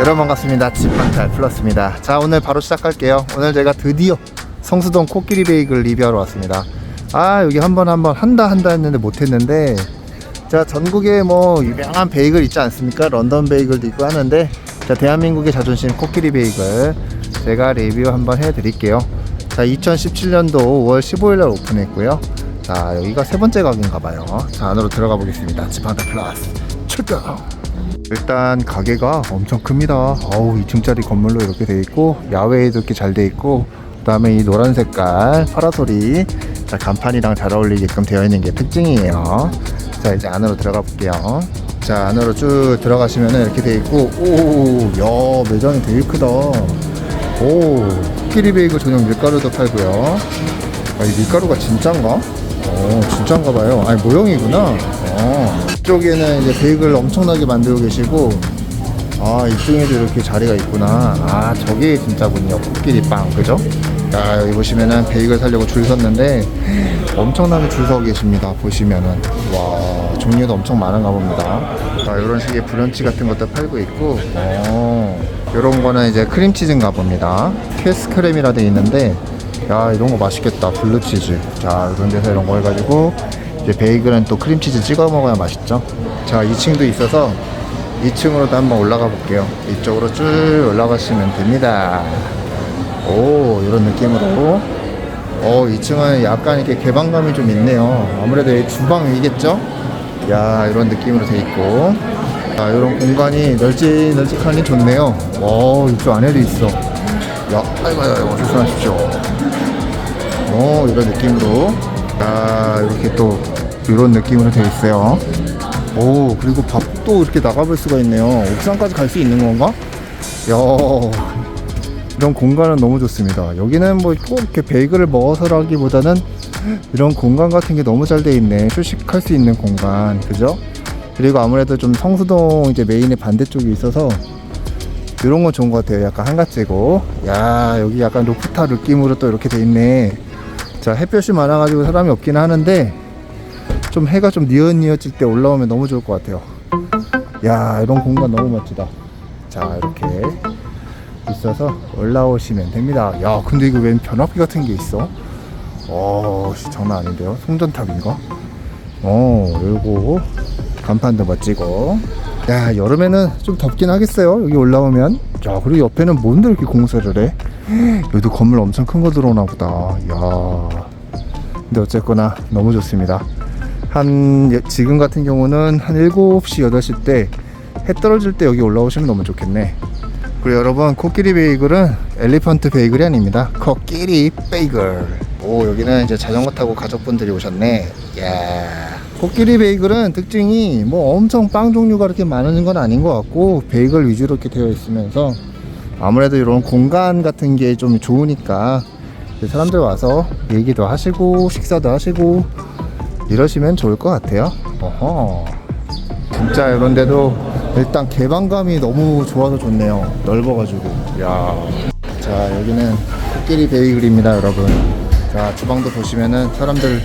여러분 반갑습니다. 집한탈 플러스입니다. 자 오늘 바로 시작할게요. 오늘 제가 드디어 성수동 코끼리 베이글 리뷰하러 왔습니다. 아 여기 한번 한번 한다 한다 했는데 못했는데 자 전국에 뭐 유명한 베이글 있지 않습니까? 런던 베이글도 있고 하는데 자 대한민국의 자존심 코끼리 베이글 제가 리뷰 한번 해드릴게요. 자 2017년도 5월 15일 날 오픈했고요. 자 여기가 세 번째 가게인가 봐요. 자 안으로 들어가 보겠습니다. 집한탈 플러스 출동. 일단 가게가 엄청 큽니다. 어우 2층짜리 건물로 이렇게 돼 있고 야외에도 이렇게 잘 돼 있고 그다음에 이 노란 색깔 파라솔이 자 간판이랑 잘 어울리게끔 되어 있는 게 특징이에요. 자 이제 안으로 들어가 볼게요. 자 안으로 쭉 들어가시면은 이렇게 돼 있고 오야 매장이 되게 크다. 오 코끼리 베이글 전용 밀가루도 팔고요. 아, 이 밀가루가 진짠가? 어, 진짠가 봐요. 아니, 모형이구나. 어. 이쪽에는 이제 베이글 엄청나게 만들고 계시고, 아, 이쪽에도 이렇게 자리가 있구나. 아, 저게 진짜군요. 코끼리 빵. 그죠? 자, 여기 보시면은 베이글 사려고 줄 섰는데, 엄청나게 줄 서 계십니다. 보시면은. 와, 종류도 엄청 많은가 봅니다. 자, 이런 식의 브런치 같은 것도 팔고 있고, 어, 요런 거는 이제 크림치즈인가 봅니다. 캐스크램이라 돼 있는데, 야 이런 거 맛있겠다 블루치즈 자 이런 데서 이런 거 해가지고 이제 베이글은 또 크림치즈 찍어 먹어야 맛있죠? 자 2층도 있어서 2층으로도 한번 올라가 볼게요. 이쪽으로 쭉 올라가시면 됩니다. 오 이런 느낌으로. 어 2층은 약간 이렇게 개방감이 좀 있네요. 아무래도 이 주방이겠죠? 야 이런 느낌으로 돼 있고. 자 이런 공간이 널찍널찍하니 좋네요. 와 이쪽 안에도 있어. 야 아이고 아이고 조심하십시오. 어 이런 느낌으로. 자 이렇게 또 이런 느낌으로 되어 있어요 오 그리고 밥도 이렇게 나가볼 수가 있네요 옥상까지 갈 수 있는 건가? 야 이런 공간은 너무 좋습니다 여기는 뭐 꼭 이렇게 베이글을 먹어서라기보다는 이런 공간 같은 게 너무 잘 돼 있네 휴식할 수 있는 공간 그죠? 그리고 아무래도 좀 성수동 이제 메인의 반대쪽에 있어서 이런 건 좋은 것 같아요. 약간 한가지고. 야, 여기 약간 루프탑 느낌으로 또 이렇게 돼 있네. 자, 햇볕이 많아가지고 사람이 없긴 하는데, 좀 해가 좀 뉘엿뉘엿질 때 올라오면 너무 좋을 것 같아요. 야, 이런 공간 너무 멋지다. 자, 이렇게 있어서 올라오시면 됩니다. 야, 근데 이거 웬 변압기 같은 게 있어? 어, 씨, 장난 아닌데요? 송전탑인가? 어, 요거 간판도 멋지고. 야, 여름에는 좀 덥긴 하겠어요. 여기 올라오면. 야, 그리고 옆에는 뭔데 이렇게 공사를 해? 여기도 건물 엄청 큰 거 들어오나 보다. 야. 근데 어쨌거나 너무 좋습니다. 한, 예- 지금 같은 경우는 한 7시, 8시 때 해 떨어질 때 여기 올라오시면 너무 좋겠네. 그리고 여러분, 코끼리 베이글은 엘리펀트 베이글이 아닙니다. 코끼리 베이글. 오, 여기는 이제 자전거 타고 가족분들이 오셨네. 야. 코끼리 베이글은 특징이 뭐 엄청 빵 종류가 그렇게 많은 건 아닌 것 같고 베이글 위주로 이렇게 되어 있으면서 아무래도 이런 공간 같은 게 좀 좋으니까 사람들 와서 얘기도 하시고 식사도 하시고 이러시면 좋을 것 같아요. 어허. 진짜 이런 데도 일단 개방감이 너무 좋아서 좋네요. 넓어가지고. 야. 자, 여기는 코끼리 베이글입니다, 여러분. 자, 주방도 보시면은 사람들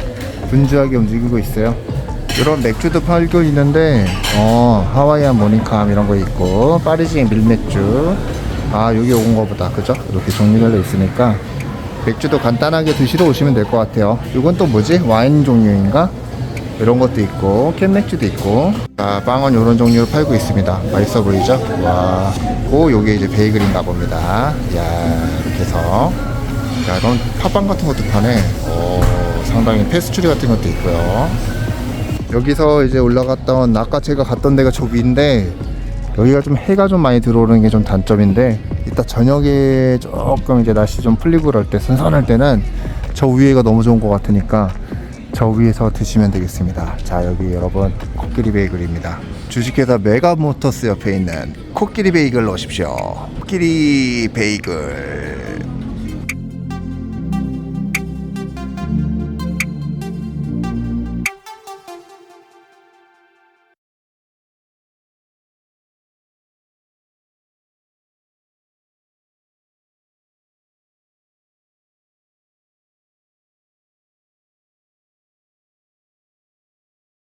분주하게 움직이고 있어요. 이런 맥주도 팔고 있는데, 어, 하와이안 모닝캄 이런 거 있고, 파리지행 밀맥주. 아, 여기 온 거보다, 그죠? 이렇게 종류별로 있으니까, 맥주도 간단하게 드시러 오시면 될 것 같아요. 이건 또 뭐지? 와인 종류인가? 이런 것도 있고 캔맥주도 있고 자, 빵은 이런 종류로 팔고 있습니다 맛있어 보이죠? 와, 고 요게 이제 베이글인가 봅니다 야 이렇게 해서 자, 이런 팥빵 같은 것도 파네 오, 상당히 페스츄리 같은 것도 있고요 여기서 이제 올라갔던 아까 제가 갔던 데가 저 위인데 여기가 좀 해가 좀 많이 들어오는 게 좀 단점인데 이따 저녁에 조금 이제 날씨 좀 풀리고 그럴 때 선선할 때는 저 위에가 너무 좋은 것 같으니까 저 위에서 드시면 되겠습니다. 자 여기 여러분 코끼리 베이글입니다. 주식회사 메가모터스 옆에 있는 코끼리 베이글 오십시오. 코끼리 베이글